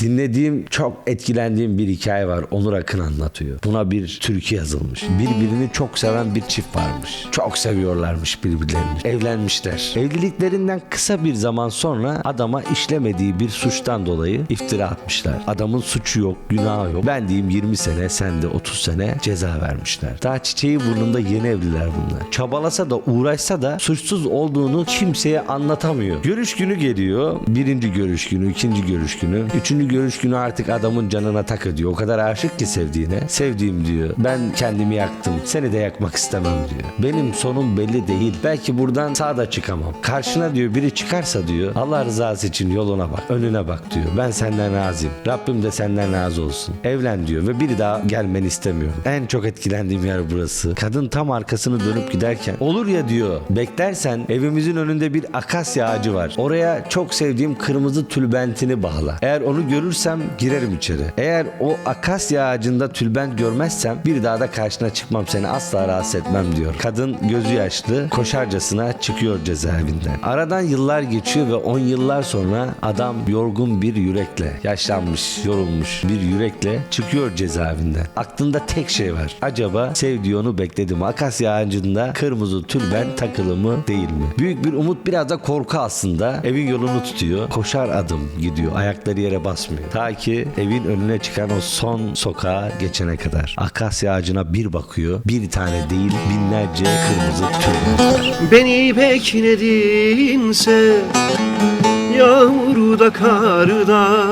Dinlediğim çok etkilendiğim bir hikaye var. Onur Akın anlatıyor. Buna bir türkü yazılmış. Birbirini çok seven bir çift varmış. Çok seviyorlarmış birbirlerini. Evlenmişler. Evliliklerinden kısa bir zaman sonra adama işlemediği bir suçtan dolayı iftira atmışlar. Adamın suçu yok, günahı yok. Ben diyeyim 20 sene, sen de 30 sene ceza vermişler. Daha çiçeği burnunda yeni evliler bunlar. Çabalasa da uğraşsa da suçsuz olduğunu kimseye anlatamıyor. Görüş günü geliyor. Birinci görüş günü, ikinci görüş günü. Üçüncü görüş günü artık adamın canına tak ediyor. O kadar aşık ki sevdiğine. Sevdiğim diyor. Ben kendimi yaktım. Seni de yakmak istemem diyor. Benim sonum belli değil. Belki buradan sağda çıkamam. Karşına diyor biri çıkarsa diyor. Allah rızası için yoluna bak. Önüne bak diyor. Ben senden razıyım. Rabbim de senden razı olsun. Evlen diyor ve biri daha gelmeni istemiyorum. En çok etkilendiğim yer burası. Kadın tam arkasını dönüp giderken olur ya diyor. Beklersen evimizin önünde bir akasya ağacı var. Oraya çok sevdiğim kırmızı tülbentini bağla. Eğer onu görürsem girerim içeri. Eğer o akasya ağacında tülbent görmezsem bir daha da karşına çıkmam seni asla rahatsız etmem diyor. Kadın gözü yaşlı koşarcasına çıkıyor cezaevinden. Aradan yıllar geçiyor ve 10 yıllar sonra adam yorgun bir yürekle yaşlanmış, yorulmuş bir yürekle çıkıyor cezaevinden. Aklında tek şey var. Acaba sevdiği onu bekledi mi? Akasya ağacında kırmızı tülbent takılı mı değil mi? Büyük bir umut biraz da korku aslında. Evin yolunu tutuyor. Koşar adım gidiyor. Ayakları yere basmıyor. Ta ki evin önüne çıkan o son sokağa geçene kadar. Akasya ağacına bir bakıyor. Bir tane değil binlerce kırmızı tülbent var. Beni bekledinse Yağmurda karda